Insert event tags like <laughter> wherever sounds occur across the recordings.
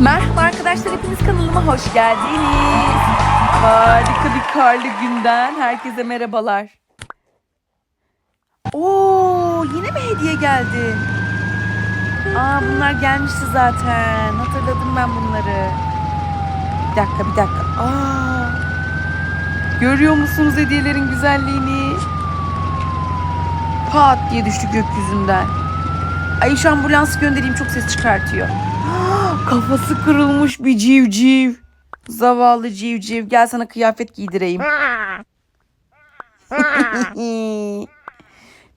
Merhaba arkadaşlar hepiniz kanalıma hoş geldiniz. Harika bir karlı günden herkese merhabalar. Oo yine mi hediye geldi? Aa bunlar gelmişti zaten. Hatırladım ben bunları. Bir dakika bir dakika. Aa. Görüyor musunuz hediyelerin güzelliğini? Pat diye düştü gökyüzünden. Ay şu ambulans göndereyim çok ses çıkartıyor. Kafası kırılmış bir civciv. Zavallı civciv. Gel sana kıyafet giydireyim. <laughs>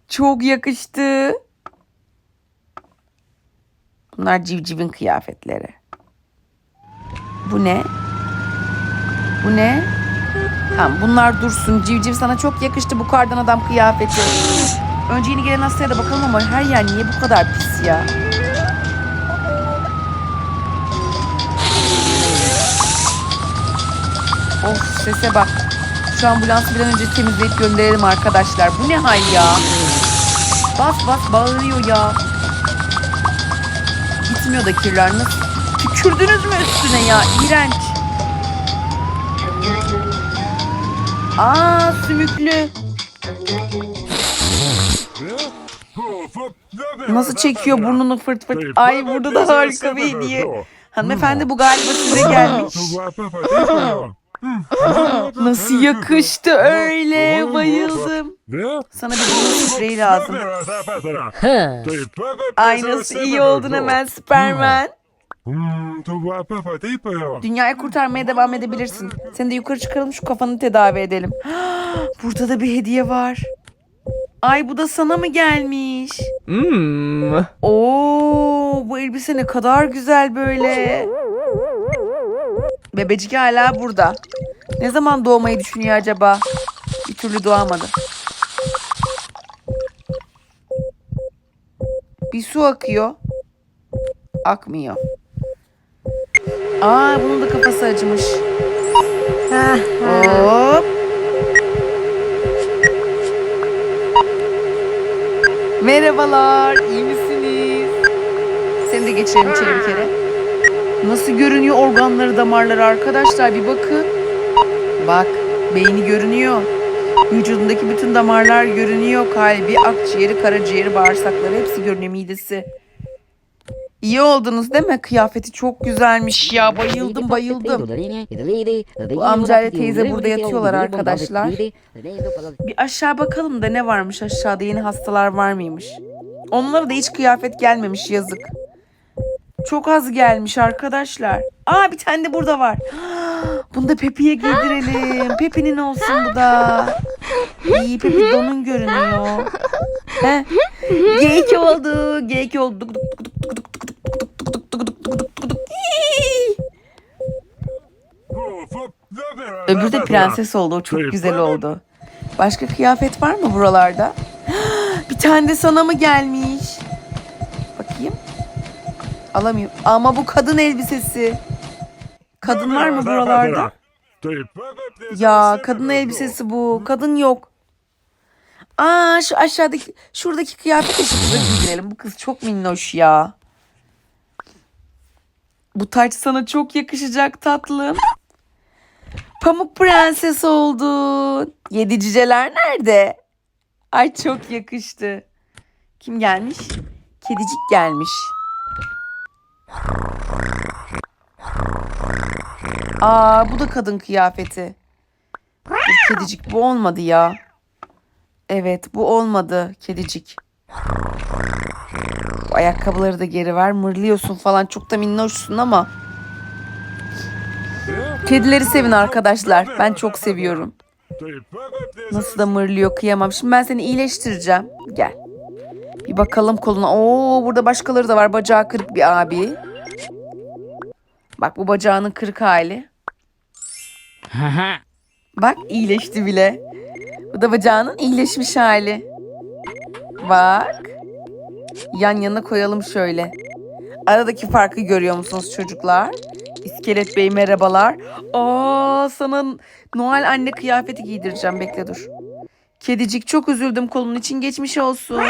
Çok yakıştı. Bunlar civcivin kıyafetleri. Bu ne? Bu ne? Tamam bunlar dursun. Civciv sana çok yakıştı bu kardan adam kıyafeti. Önce yeni gelen hastaya da bakalım ama her yer niye bu kadar pis ya? Of sese bak. Şu ambulansı bir an önce temizleyip gönderelim arkadaşlar. Bu ne hal ya? Bas bas bağırıyor ya. Gitmiyor da kirler nasıl? Tükürdünüz mü üstüne ya? İğrenç. Aa sümüklü. Nasıl çekiyor burnunu fırt fırt. Ay burada da harika bir hediye. Hanımefendi bu galiba size gelmiş. <laughs> Nasıl yakıştı öyle bayıldım. Sana bir burun spreyi lazım. Ay nasıl iyi oldun hemen Superman. Dünyayı kurtarmaya devam edebilirsin. Seni de yukarı çıkaralım şu kafanı tedavi edelim. <gasps> Burada da bir hediye var. Ay bu da sana mı gelmiş? Hmm. Oo bu elbise ne kadar güzel böyle. Bebecik hala burada. Ne zaman doğmayı düşünüyor acaba? Bir türlü doğamadı. Bir su akıyor. Akmıyor. Aa bunun da kafası acımış. Hop. Merhabalar, iyi misiniz? Seni de geçirelim içeri bir kere. Nasıl görünüyor organları, damarları arkadaşlar bir bakın. Bak, beyni görünüyor. Vücudundaki bütün damarlar görünüyor. Kalbi, akciğeri, karaciğeri, bağırsakları hepsi görünüyor, midesi. İyi oldunuz değil mi? Kıyafeti çok güzelmiş ya. Bayıldım bayıldım. Bu amcayla teyze burada yatıyorlar arkadaşlar. Bir aşağı bakalım da ne varmış aşağıda yeni hastalar var mıymış? Onlara da hiç kıyafet gelmemiş yazık. Çok az gelmiş arkadaşlar. Aa bir tane de burada var. Bunu da Pepi'ye giydirelim. Pepi'nin olsun bu da. İyi Pepi donun görünüyor. He? G2 oldu. G2 oldu. Öbürü de prenses oldu. O çok güzel oldu. Başka kıyafet var mı buralarda? bir tane de sana mı gelmiş? Alamıyorum. Ama bu kadın elbisesi. Kadın var mı buralarda? Ya kadın elbisesi bu. Kadın yok. Aa şu aşağıdaki şuradaki kıyafeti şu kıza giydirelim. Bu kız çok minnoş ya. Bu taç sana çok yakışacak tatlım. Pamuk prenses oldun. Yedi cüceler nerede? Ay çok yakıştı. Kim gelmiş? Kedicik gelmiş. Aa bu da kadın kıyafeti. Dur, kedicik bu olmadı ya. Evet bu olmadı kedicik. Bu ayakkabıları da geri ver. Mırlıyorsun falan çok da minnoşsun ama. Kedileri sevin arkadaşlar. Ben çok seviyorum. Nasıl da mırlıyor kıyamam. Şimdi ben seni iyileştireceğim. Gel. Bir bakalım koluna. Oo burada başkaları da var. Bacağı kırık bir abi. Bak bu bacağının kırık hali. Bak iyileşti bile. Bu da bacağının iyileşmiş hali. Bak. Yan yana koyalım şöyle. Aradaki farkı görüyor musunuz çocuklar? İskelet Bey merhabalar. Aa sana Noel anne kıyafeti giydireceğim. Bekle dur. Kedicik çok üzüldüm kolun için geçmiş olsun.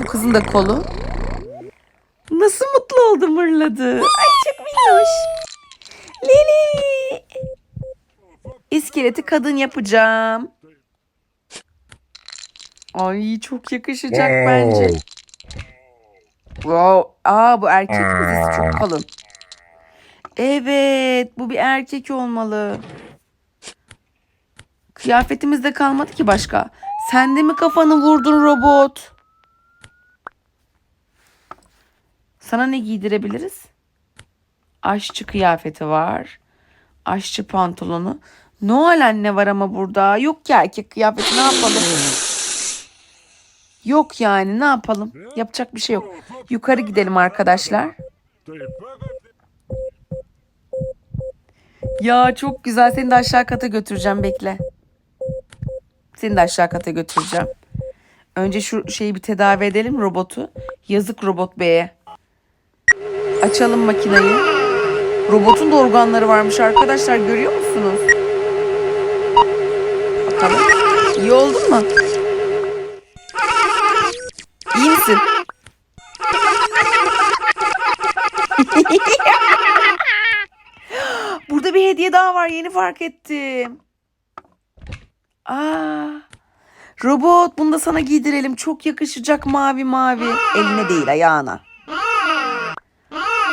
Bu kızın da kolu. Nasıl mutlu oldu mırladı. Ay çok minnoş. Lili. İskeleti kadın yapacağım. Ay çok yakışacak bence. Wow. Aa bu erkek dizisi çok kalın. Evet bu bir erkek olmalı. Kıyafetimizde kalmadı ki başka. Sen de mi kafanı vurdun robot? Sana ne giydirebiliriz? Aşçı kıyafeti var. Aşçı pantolonu. Noel anne var ama burada. Yok ki erkek kıyafeti ne yapalım? Yok yani ne yapalım? Yapacak bir şey yok. Yukarı gidelim arkadaşlar. Ya çok güzel. Seni de aşağı kata götüreceğim bekle. Seni de aşağı kata götüreceğim. Önce şu şeyi bir tedavi edelim robotu. Yazık robot beye. Açalım makineyi. Robotun da organları varmış arkadaşlar görüyor musunuz? Bakalım. İyi oldun mu? İyi misin? <laughs> Burada bir hediye daha var yeni fark ettim. Aa, robot bunu da sana giydirelim. Çok yakışacak mavi mavi. Eline değil ayağına.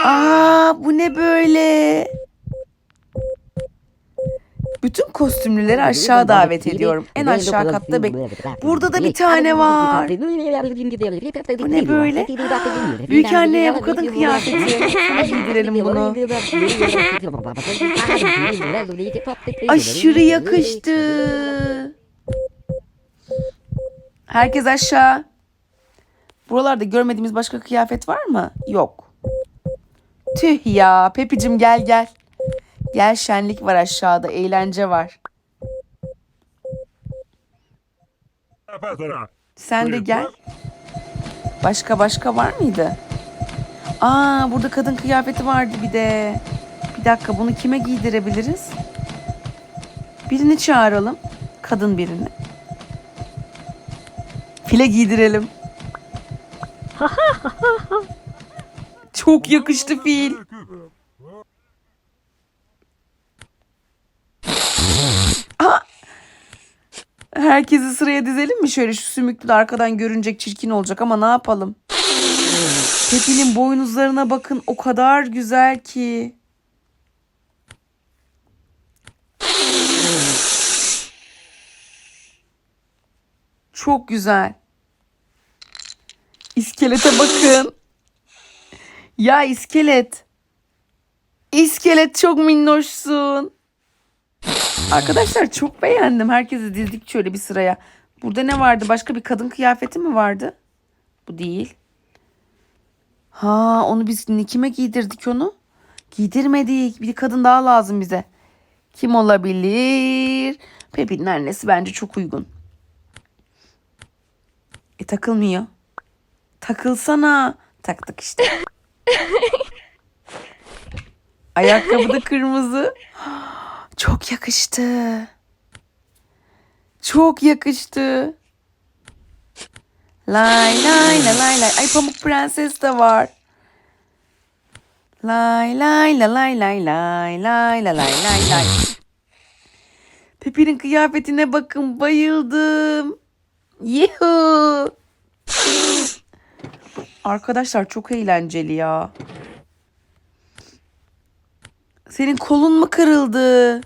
Aa bu ne böyle? Bütün kostümlüleri aşağı davet ediyorum. En aşağı katta bek. Burada da bir tane var. Bu ne böyle? Büyük anneye bu kadın kıyafeti. Giydirelim bunu. Aşırı yakıştı. Herkes aşağı. Buralarda görmediğimiz başka kıyafet var mı? Yok. Tüh ya. Pepicim gel gel. Gel şenlik var aşağıda. Eğlence var. Sen de gel. Başka başka var mıydı? Aa burada kadın kıyafeti vardı bir de. Bir dakika bunu kime giydirebiliriz? Birini çağıralım. Kadın birini. File giydirelim. Çok yakıştı fil. Herkesi sıraya dizelim mi şöyle şu sümüklü de arkadan görünecek çirkin olacak ama ne yapalım? Pepil'in boynuzlarına bakın o kadar güzel ki. Çok güzel. İskelete bakın. Ya iskelet. İskelet çok minnoşsun. Arkadaşlar çok beğendim. Herkesi dizdik şöyle bir sıraya. Burada ne vardı? Başka bir kadın kıyafeti mi vardı? Bu değil. Ha onu biz kime giydirdik onu? Giydirmedik. Bir kadın daha lazım bize. Kim olabilir? Pepi'nin annesi bence çok uygun. E takılmıyor. Takılsana. Taktık işte. <laughs> Ayakkabı da kırmızı. Çok yakıştı. Çok yakıştı. Lay lay la lay lay. Ay Pamuk Prenses de var. Lay lay la lay lay lay lay la lay lay lay. Pepe'nin kıyafetine bakın bayıldım. Yuhu. Arkadaşlar çok eğlenceli ya. Senin kolun mu kırıldı?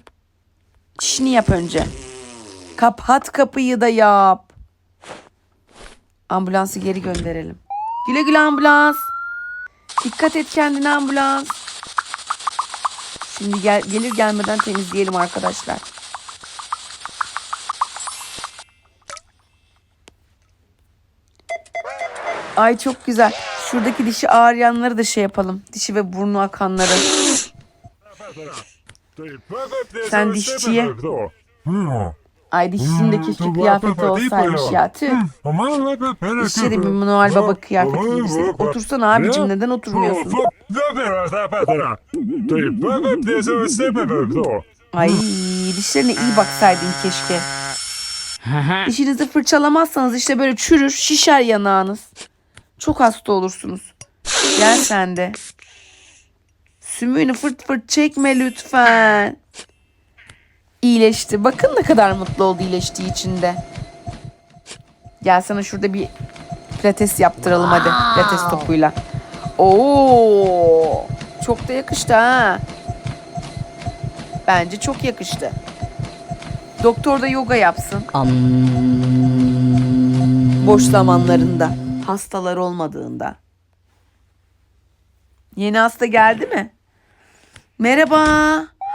Çişini yap önce. Kapat kapıyı da yap. Ambulansı geri gönderelim. Güle güle ambulans. Dikkat et kendine ambulans. Şimdi gel, gelir gelmeden temizleyelim arkadaşlar. Ay çok güzel. Şuradaki dişi ağrıyanları da şey yapalım. Dişi ve burnu akanları. Sen dişçiye. Ay dişinin keşke kıyafeti olsaymış ya. Tüh. Dişçiye de bir Noel Baba kıyafeti giydirseydik. Otursana abicim neden oturmuyorsun? Ay dişlerine iyi baksaydın keşke. Dişinizi fırçalamazsanız işte böyle çürür şişer yanağınız. Çok hasta olursunuz. Gel sen de. Sümüğünü fırt fırt çekme lütfen. İyileşti. Bakın ne kadar mutlu oldu iyileştiği içinde. Gel sana şurada bir pilates yaptıralım hadi. Pilates topuyla. Oo! Çok da yakıştı ha. Bence çok yakıştı. Doktor da yoga yapsın. Boş zamanlarında. Hastalar olmadığında. Yeni hasta geldi mi? Merhaba.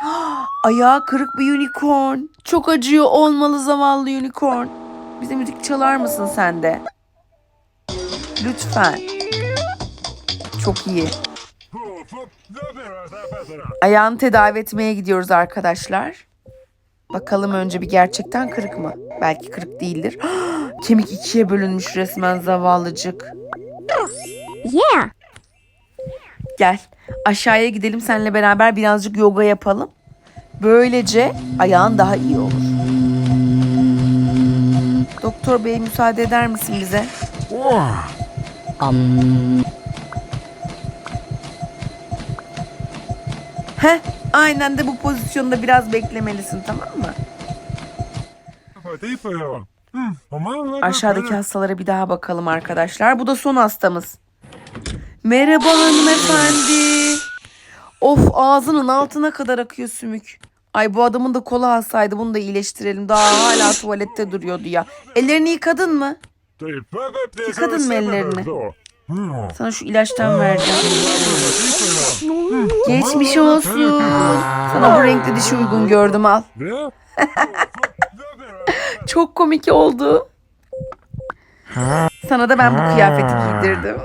<gasps> Ayağı kırık bir unicorn. Çok acıyor olmalı zavallı unicorn. Bize müzik çalar mısın sen de? Lütfen. Çok iyi. Ayağını tedavi etmeye gidiyoruz arkadaşlar. Bakalım önce bir gerçekten kırık mı? Belki kırık değildir. <gasps> Kemik ikiye bölünmüş resmen zavallıcık. Yeah. Gel aşağıya gidelim seninle beraber birazcık yoga yapalım. Böylece ayağın daha iyi olur. Doktor bey müsaade eder misin bize? Heh, aynen de bu pozisyonda biraz beklemelisin tamam mı? Aşağıdaki hastalara bir daha bakalım arkadaşlar. Bu da son hastamız. Merhaba hanımefendi. Of ağzının altına kadar akıyor sümük. Ay bu adamın da kolu hastaydı. Bunu da iyileştirelim. Daha hala tuvalette duruyordu ya. Ellerini yıkadın mı? Yıkadın mı ellerini? Sana şu ilaçtan vereceğim. Geçmiş olsun. Sana bu renkli dişi uygun gördüm al. <laughs> Çok komik oldu. Sana da ben bu kıyafeti giydirdim.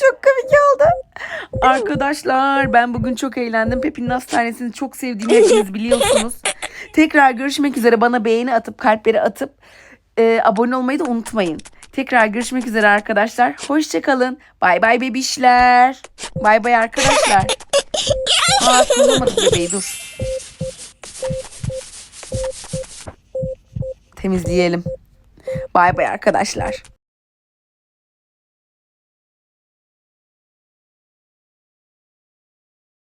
Çok komik oldu. Arkadaşlar ben bugün çok eğlendim. Pepi'nin hastanesini çok sevdiğimi hepiniz biliyorsunuz. <laughs> Tekrar görüşmek üzere. Bana beğeni atıp kalpleri atıp e, abone olmayı da unutmayın. Tekrar görüşmek üzere arkadaşlar. Hoşçakalın. Bay bay bebişler. Bay bay arkadaşlar. <laughs> Aa kullanmadık bebeği dur. Temizleyelim. Bay bay arkadaşlar.